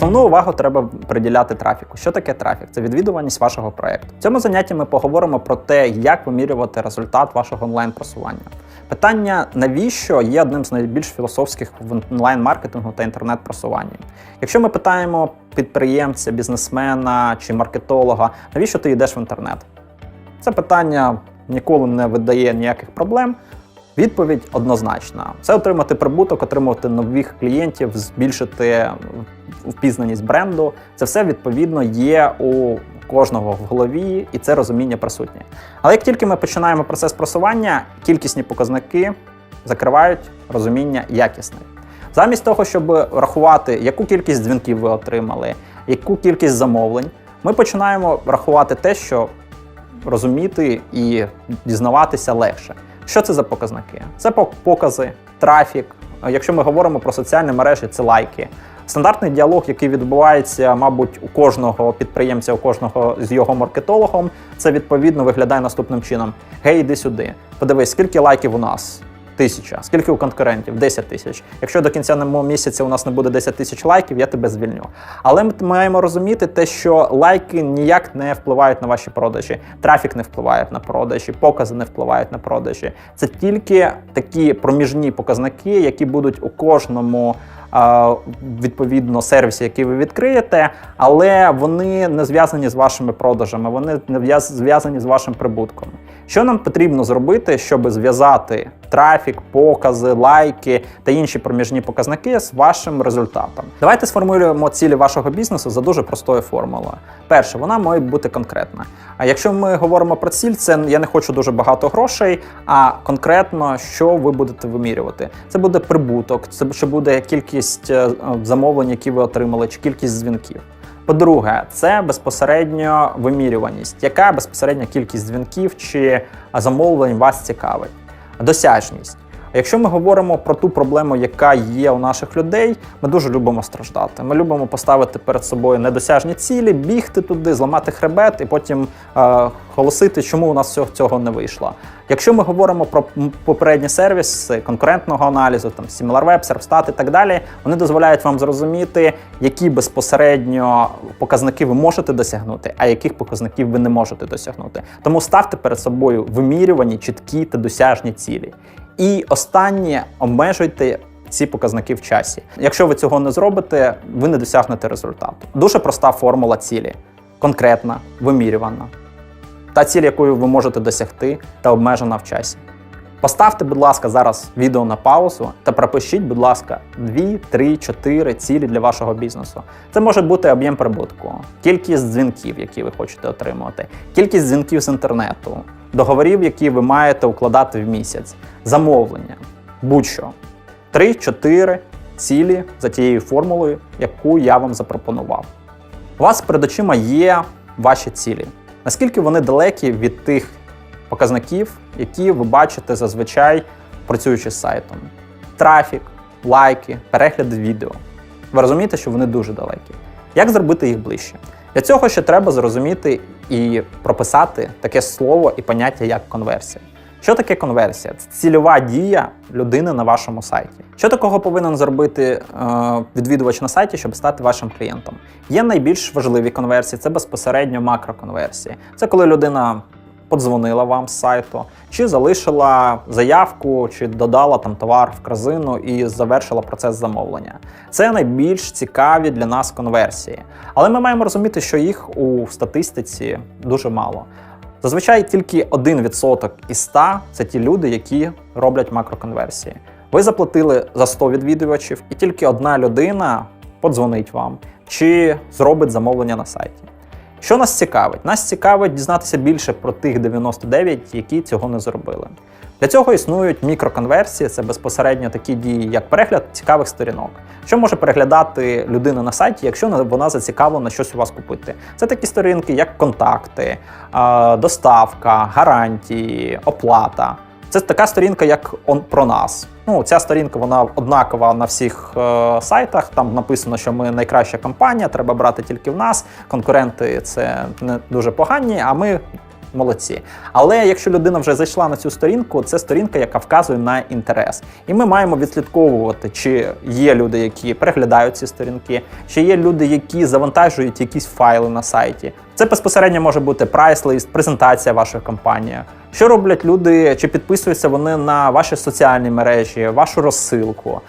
Основну увагу треба приділяти трафіку. Що таке трафік? Це відвідуваність вашого проекту. В цьому занятті ми поговоримо про те, як вимірювати результат вашого онлайн-просування. Питання навіщо є одним з найбільш філософських в онлайн-маркетингу та інтернет-просуванні. Якщо ми питаємо підприємця, бізнесмена чи маркетолога, навіщо ти йдеш в інтернет? Це питання ніколи не видає ніяких проблем. Відповідь однозначна: це отримати прибуток, отримувати нових клієнтів, збільшити впізнаність бренду. Це все відповідно є у кожного в голові, і це розуміння присутнє. Але як тільки ми починаємо процес просування, кількісні показники закривають розуміння якісне. Замість того, щоб рахувати, яку кількість дзвінків ви отримали, яку кількість замовлень, ми починаємо рахувати те, що розуміти і дізнаватися легше. Що це за показники? Це пок- покази, трафік. Якщо ми говоримо про соціальні мережі, це лайки. Стандартний діалог, який відбувається, мабуть, у кожного підприємця, у кожного з його маркетологом, це відповідно виглядає наступним чином: Гей, іди сюди, подивись, скільки лайків у нас. Тисяча. Скільки у конкурентів? 10 тисяч. Якщо до кінця місяця у нас не буде 10 тисяч лайків, я тебе звільню. Але ми маємо розуміти те, що лайки ніяк не впливають на ваші продажі, трафік не впливає на продажі, покази не впливають на продажі. Це тільки такі проміжні показники, які будуть у кожному. Відповідно, сервісі, який ви відкриєте, але вони не зв'язані з вашими продажами, вони не зв'язані з вашим прибутком. Що нам потрібно зробити, щоб зв'язати трафік, покази, лайки та інші проміжні показники з вашим результатом? Давайте сформулюємо цілі вашого бізнесу за дуже простою формулою. Перше, вона має бути конкретна. А якщо ми говоримо про ціль, це я не хочу дуже багато грошей, а конкретно що ви будете вимірювати. Це буде прибуток, це буде кількість е, замовлень, які ви отримали, чи кількість дзвінків. По-друге, це безпосередньо вимірюваність, яка безпосередня кількість дзвінків чи замовлень вас цікавить. Досяжність. Якщо ми говоримо про ту проблему, яка є у наших людей, ми дуже любимо страждати. Ми любимо поставити перед собою недосяжні цілі, бігти туди, зламати хребет і потім е, голосити, чому у нас цього не вийшло. Якщо ми говоримо про попередні сервіси конкурентного аналізу, там SimilarWeb, ServStat і так далі, вони дозволяють вам зрозуміти, які безпосередньо показники ви можете досягнути, а яких показників ви не можете досягнути. Тому ставте перед собою вимірювані, чіткі та досяжні цілі. І останнє обмежуйте ці показники в часі. Якщо ви цього не зробите, ви не досягнете результату. Дуже проста формула цілі: конкретна, вимірювана. Та ціль, якою ви можете досягти, та обмежена в часі. Поставте, будь ласка, зараз відео на паузу та пропишіть, будь ласка, 2, 3, 4 цілі для вашого бізнесу. Це може бути об'єм прибутку, кількість дзвінків, які ви хочете отримувати, кількість дзвінків з інтернету, договорів, які ви маєте укладати в місяць, замовлення, будь-що. 3-4 цілі за тією формулою, яку я вам запропонував. У вас перед очима є ваші цілі. Наскільки вони далекі від тих показників, які ви бачите зазвичай працюючи з сайтом: трафік, лайки, перегляди відео. Ви розумієте, що вони дуже далекі. Як зробити їх ближче? Для цього ще треба зрозуміти і прописати таке слово і поняття як конверсія. Що таке конверсія? Це цільова дія людини на вашому сайті. Що такого повинен зробити е, відвідувач на сайті, щоб стати вашим клієнтом? Є найбільш важливі конверсії, це безпосередньо макроконверсії. Це коли людина подзвонила вам з сайту, чи залишила заявку, чи додала там товар в корзину і завершила процес замовлення. Це найбільш цікаві для нас конверсії. Але ми маємо розуміти, що їх у статистиці дуже мало. Зазвичай тільки 1% із 100 – це ті люди, які роблять макроконверсії. Ви заплатили за 100 відвідувачів, і тільки одна людина подзвонить вам чи зробить замовлення на сайті. Що нас цікавить? Нас цікавить дізнатися більше про тих 99, які цього не зробили. Для цього існують мікроконверсії, це безпосередньо такі дії, як перегляд цікавих сторінок. Що може переглядати людина на сайті, якщо вона зацікавлена щось у вас купити? Це такі сторінки, як контакти, доставка, гарантії, оплата. Це така сторінка, як он про нас. Ну, ця сторінка вона однакова на всіх е, сайтах. Там написано, що ми найкраща компанія, треба брати тільки в нас. Конкуренти це не дуже погані, а ми молодці. Але якщо людина вже зайшла на цю сторінку, це сторінка, яка вказує на інтерес. І ми маємо відслідковувати, чи є люди, які переглядають ці сторінки, чи є люди, які завантажують якісь файли на сайті. Це безпосередньо може бути прайс-лист, презентація вашої компанії. Що роблять люди, чи підписуються вони на ваші соціальні мережі, вашу розсилку.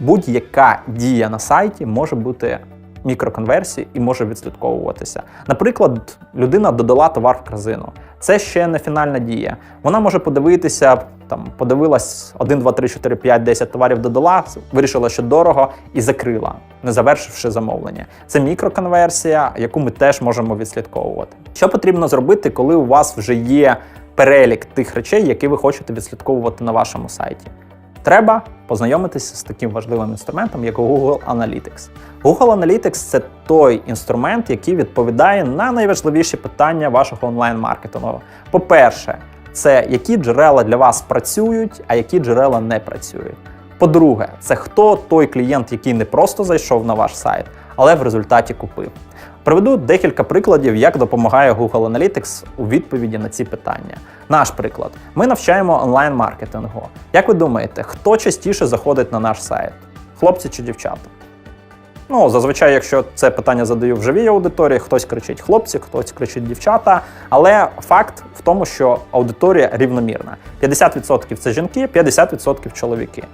Будь-яка дія на сайті може бути мікроконверсії і може відслідковуватися. Наприклад, людина додала товар в корзину. Це ще не фінальна дія. Вона може подивитися, там подивилась 1, 2, 3, 4, 5, 10 товарів додала, вирішила, що дорого, і закрила, не завершивши замовлення. Це мікроконверсія, яку ми теж можемо відслідковувати. Що потрібно зробити, коли у вас вже є перелік тих речей, які ви хочете відслідковувати на вашому сайті? Треба познайомитися з таким важливим інструментом, як Google Analytics. Google Analytics це той інструмент, який відповідає на найважливіші питання вашого онлайн-маркетингу. По-перше, це які джерела для вас працюють, а які джерела не працюють. По-друге, це хто той клієнт, який не просто зайшов на ваш сайт, але в результаті купив. Приведу декілька прикладів, як допомагає Google Analytics у відповіді на ці питання. Наш приклад: ми навчаємо онлайн-маркетингу. Як ви думаєте, хто частіше заходить на наш сайт? Хлопці чи дівчата? Ну, зазвичай, якщо це питання задаю в живій аудиторії, хтось кричить хлопці, хтось кричить дівчата. Але факт в тому, що аудиторія рівномірна: 50% це жінки, 50% чоловіки.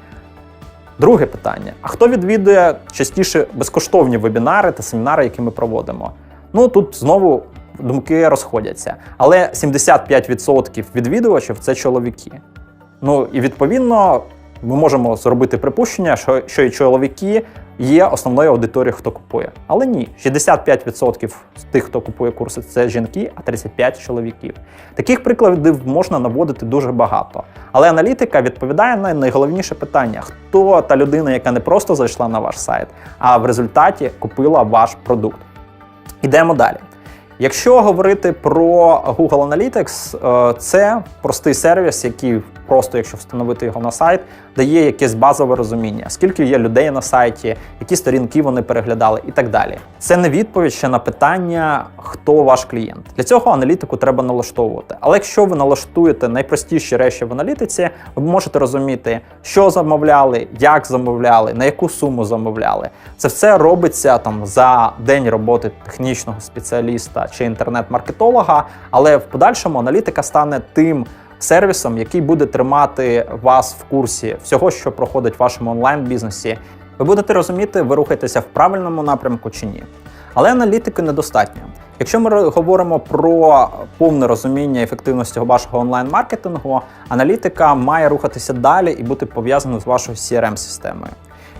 Друге питання: а хто відвідує частіше безкоштовні вебінари та семінари, які ми проводимо? Ну тут знову думки розходяться. Але 75% відвідувачів це чоловіки. Ну і відповідно ми можемо зробити припущення, що, що і чоловіки є основною аудиторією, хто купує. Але ні, 65% з тих, хто купує курси, це жінки, а 35% чоловіків. Таких прикладів можна наводити дуже багато. Але аналітика відповідає на найголовніше питання: хто та людина, яка не просто зайшла на ваш сайт, а в результаті купила ваш продукт. Ідемо далі. Якщо говорити про Google Analytics, е, це простий сервіс, який просто, якщо встановити його на сайт, дає якесь базове розуміння, скільки є людей на сайті, які сторінки вони переглядали і так далі. Це не відповідь ще на питання, хто ваш клієнт. Для цього аналітику треба налаштовувати. Але якщо ви налаштуєте найпростіші речі в аналітиці, ви можете розуміти, що замовляли, як замовляли, на яку суму замовляли. Це все робиться там за день роботи технічного спеціаліста чи інтернет-маркетолога, але в подальшому аналітика стане тим сервісом, який буде тримати вас в курсі всього, що проходить в вашому онлайн-бізнесі. Ви будете розуміти, ви рухаєтеся в правильному напрямку чи ні. Але аналітики недостатньо. Якщо ми говоримо про повне розуміння ефективності вашого онлайн-маркетингу, аналітика має рухатися далі і бути пов'язана з вашою CRM-системою.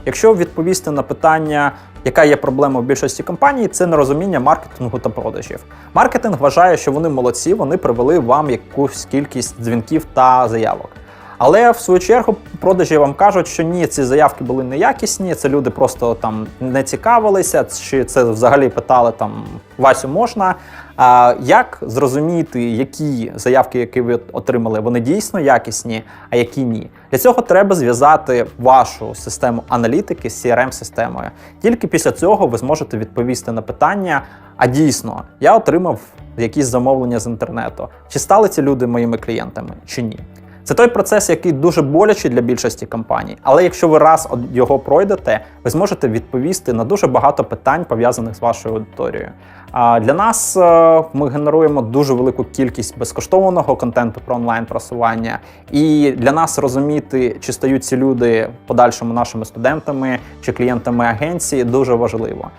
Якщо відповісти на питання, яка є проблема в більшості компаній, це нерозуміння маркетингу та продажів. Маркетинг вважає, що вони молодці, вони привели вам якусь кількість дзвінків та заявок. Але в свою чергу продажі вам кажуть, що ні, ці заявки були неякісні, це люди просто там не цікавилися, чи це взагалі питали там Васю можна. А як зрозуміти, які заявки, які ви отримали, вони дійсно якісні, а які ні? Для цього треба зв'язати вашу систему аналітики з crm системою Тільки після цього ви зможете відповісти на питання: а дійсно, я отримав якісь замовлення з інтернету. Чи стали ці люди моїми клієнтами, чи ні? Це той процес, який дуже болячий для більшості компаній. Але якщо ви раз його пройдете, ви зможете відповісти на дуже багато питань пов'язаних з вашою аудиторією. А для нас е, ми генеруємо дуже велику кількість безкоштовного контенту про онлайн-просування, і для нас розуміти, чи стають ці люди подальшому нашими студентами чи клієнтами агенції, дуже важливо.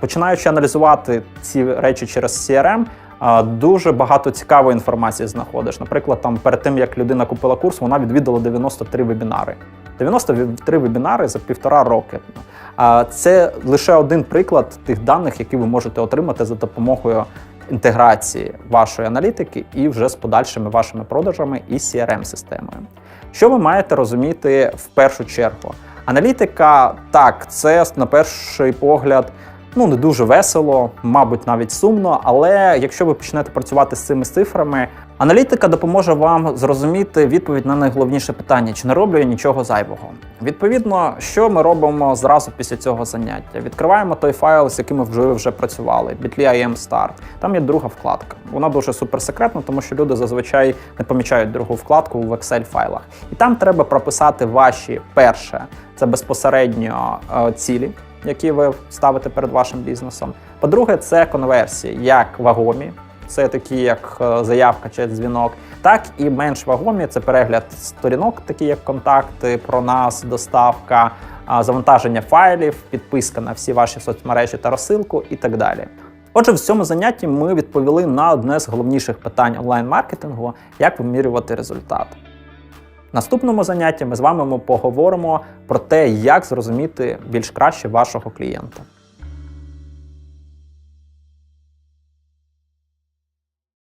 Починаючи аналізувати ці речі через CRM, Дуже багато цікавої інформації знаходиш. Наприклад, там перед тим як людина купила курс, вона відвідала 93 вебінари. 93 вебінари за півтора роки. Це лише один приклад тих даних, які ви можете отримати за допомогою інтеграції вашої аналітики і вже з подальшими вашими продажами і crm системою Що ви маєте розуміти в першу чергу? Аналітика так, це на перший погляд ну не дуже весело, мабуть, навіть сумно. Але якщо ви почнете працювати з цими цифрами, аналітика допоможе вам зрозуміти відповідь на найголовніше питання: чи не роблю я нічого зайвого. Відповідно, що ми робимо зразу після цього заняття? Відкриваємо той файл, з яким вже вже працювали, bitly IM Start. Там є друга вкладка. Вона дуже суперсекретна, тому що люди зазвичай не помічають другу вкладку в Excel файлах. І там треба прописати ваші перше, це безпосередньо е, цілі які ви ставите перед вашим бізнесом. По-друге, це конверсії, як вагомі, це такі, як е, заявка чи дзвінок, так і менш вагомі це перегляд сторінок, такі як контакти про нас, доставка, завантаження файлів, підписка на всі ваші соцмережі та розсилку і так далі. Отже, в цьому занятті ми відповіли на одне з головніших питань онлайн-маркетингу: як вимірювати результат. Наступному занятті ми з вами поговоримо про те, як зрозуміти більш краще вашого клієнта.